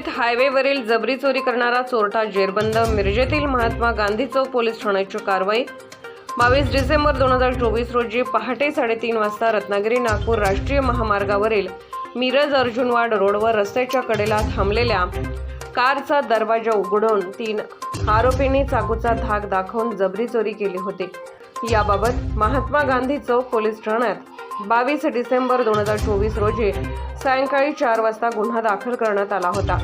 मिरजेत हायवेवरील जबरी चोरी करणारा चोरटा जेरबंद मिरजेतील महात्मा गांधी चौक पोलीस ठाण्याची कारवाई. बावीस डिसेंबर दोन हजार चोवीस रोजी पहाटे साडेतीन वाजता रत्नागिरी नागपूर राष्ट्रीय महामार्गावरील मिरज अर्जुनवाड रोडवर रस्त्याच्या कडेला थांबलेल्या कारचा दरवाजा उघडून तीन आरोपींनी चाकूचा धाक दाखवून जबरी चोरी केली होती. याबाबत महात्मा गांधी चौक पोलीस ठाण्यात बावीस डिसेंबर दोन हजार चोवीस रोजी सायंकाळी चार वाजता गुन्हा दाखल करण्यात आला होता.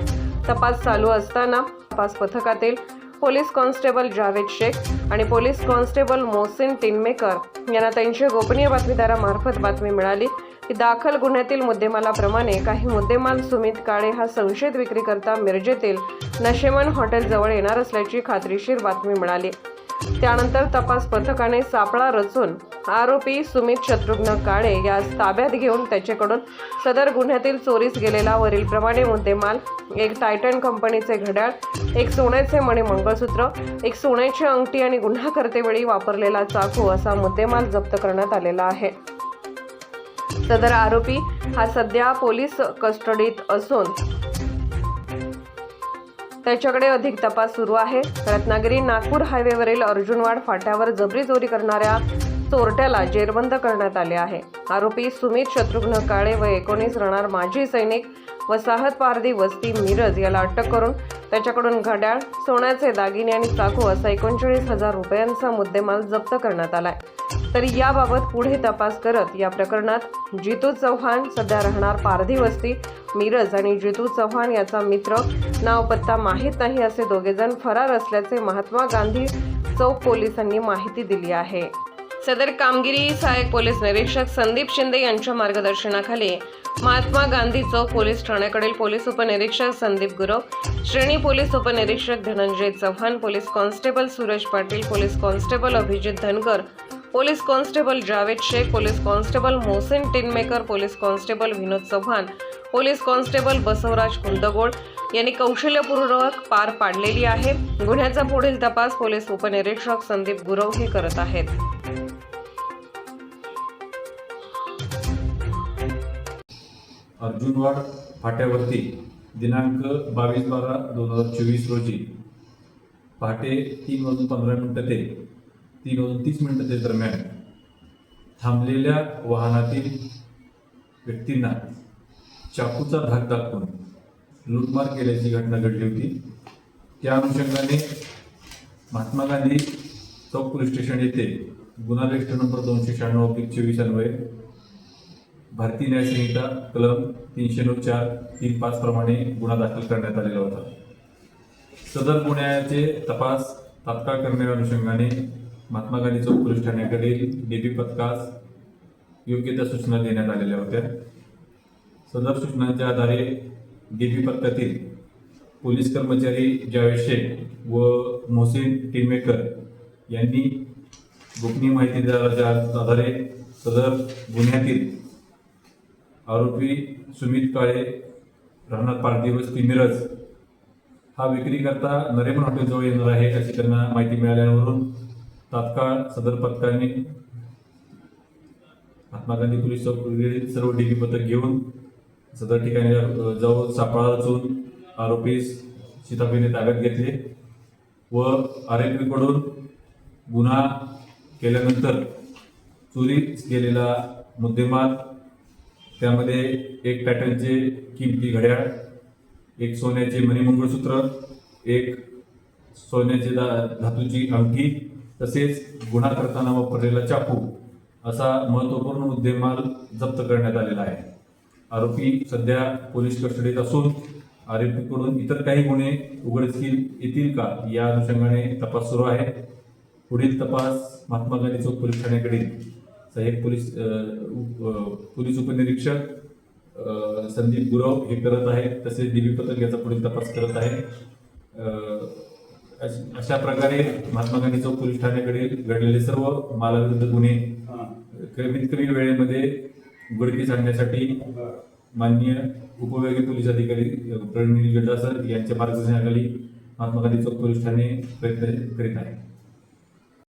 तपास चालू असताना तपास पथकातील पोलीस कॉन्स्टेबल जावेद शेख आणि पोलीस कॉन्स्टेबल मोहसिन टिनमेकर यांना त्यांच्या गोपनीय बातमीदारामार्फत बातमी मिळाली. की दाखल गुन्ह्यातील मुद्देमालाप्रमाणे काही मुद्देमाल सुमित काळे हा संशयित विक्रीकर्ता मिरजेतील नशेमन हॉटेलजवळ येणार असल्याची खात्रीशीर बातमी मिळाली. त्यानंतर तपास पथकाने सापळा रचून आरोपी सुमित शत्रुघ्न काळे यास ताब्यात घेऊन त्याच्याकडून सदर गुन्ह्यातील चोरीस गेलेला वरीलप्रमाणे मुद्देमाल एक टायटन कंपनीचे घड्याळ एक सोन्याचे मणी मंगळसूत्र एक सोन्याची अंगठी आणि गुन्हा करतेवेळी वापरलेला चाकू असा मुद्देमाल जप्त करण्यात आलेला आहे. सदर आरोपी हा सध्या पोलीस कस्टडीत असून त्याच्याकडे अधिक तपास सुरू आहे. रत्नागिरी नागपूर हायवेवरील अर्जुनवाड फाट्यावर जबरी चोरी करणाऱ्या चोरट्याला जेरबंद करण्यात आले आहे. आरोपी सुमित शत्रुघ्न काळे व एकोणीस राहणार माजी सैनिक वसाहत पारधी वस्ती मिरज याला अटक करून त्याच्याकडून घड्याळ सोन्याचे दागिने आणि चाकू असा एकोणचाळीस हजार रुपयांचा मुद्देमाल जप्त करण्यात आलाय. तर याबाबत पुढे तपास करत या प्रकरणात जितू चव्हाण सध्या राहणार पारधी वस्ती मिरज आणि जितू चव्हाण याचा मित्र नाव पत्ता माहीत नाही असे दोघेजण फरार असल्याचे महात्मा गांधी चौक पोलिसांनी माहिती दिली आहे. सदर कामगिरी सहाय्यक पोलीस निरीक्षक संदीप शिंदे यांच्या मार्गदर्शनाखाली महात्मा गांधी चौक पोलीस ठाण्याकडील पोलीस उपनिरीक्षक संदीप गुरव श्रेणी पोलीस उपनिरीक्षक Dhananjay Chavan police constable Suraj Patil police constable Abhijit Dhankar police constable Javed Shaikh police constable Mohsin Tinmaker police constable Vinod Chavan police constable Basavraj Kundgod यांनी कौशल्यपूर्वक पार पाडलेली आहे. गुन्ह्याचा पुढील तपास पोलीस उपनिरीक्षक संदीप गुरव हे करत आहेत. अर्जुनवाड फाट्यावरती दिनांक बावीस बारा दोन हजार चोवीस रोजी. पहाटे तीन वाजून पंधरा मिनटं ते तीन वाजून तीस मिनटं ते दरम्यान थांबलेल्या वाहनातील व्यक्तींना चाकूचा धाक दाखवून लूटमार केल्याची घटना घडली होती. त्या अनुषंगाने महात्मा गांधी चौक पोलीस स्टेशन येथे गुन्हा रजिस्टर नंबर दोनशे शहाण्णव चोवीस अन्वये भारतीय न्यायसंहिता कलम तीनशे नऊ चार तीन पाच प्रमाणे गुन्हा दाखल करण्यात आलेला होता सदर गुन्ह्याचे तपास तात्काळ करण्याच्या अनुषंगाने महात्मा गांधी चौक पोलीस ठाण्याकडील डीबी पथकास योग्य त्या सूचना देण्यात आलेल्या होत्या सदर सूचनांच्या आधारे डीबी पथकातील पोलीस कर्मचारी जावेद शेख व मोहसिन टिमेकर यांनी गोपनीय माहिती आधारे सदर गुन्ह्यातील आरोपी सुमित काळे राहणार दिवस ती मिरज. हा विक्रीकर्ता नरेमन हॉटेलजवळ येणार आहे अशी त्यांना माहिती मिळाल्यावरून तात्काळ सदर पथकाने महात्मा गांधी पोलीस चौकीतील सर्व डीबी पथक घेऊन सदर ठिकाणी जाऊन सापळा रचून आरोपी शिताफीने ताब्यात घेतले व आरोपीकडून गुन्हा केल्यानंतर चोरी गेलेला मुद्देमाल त्यामध्ये एक पॅटर्नचे किमती घड्याळ एक सोन्याचे मणिमंगळसूत्र एक सोन्याची दा धातूची अंगठी तसेच गुन्हा करताना वापरलेला चाकू असा महत्त्वपूर्ण मुद्देमाल जप्त करण्यात आलेला आहे. आरोपी सध्या पोलीस कस्टडीत असून आरोपीकडून इतर काही गुन्हे उघडकीस येतील का या अनुषंगाने तपास सुरू आहे. पुढील तपास महात्मा गांधी चौक पोलीस ठाण्याकडील सहाय्यक पोलीस पोलीस उपनिरीक्षक संदीप गुरव हे करत आहेत. तसेच डीबी पथक याचा पुढील तपास करत आहे अश- प्रकारे महात्मा गांधी चौक पोलीस ठाण्याकडील घडलेले सर्व मालाविरुद्ध गुन्हे कमीत कमी वेळेमध्ये उघडकीस आणण्यासाठी माननीय उपविभागीय पोलीस अधिकारी प्रवीण गड्डा सर यांच्या मार्गदर्शनाखाली महात्मा गांधी चौक पोलीस ठाणे प्रयत्न करीत आहे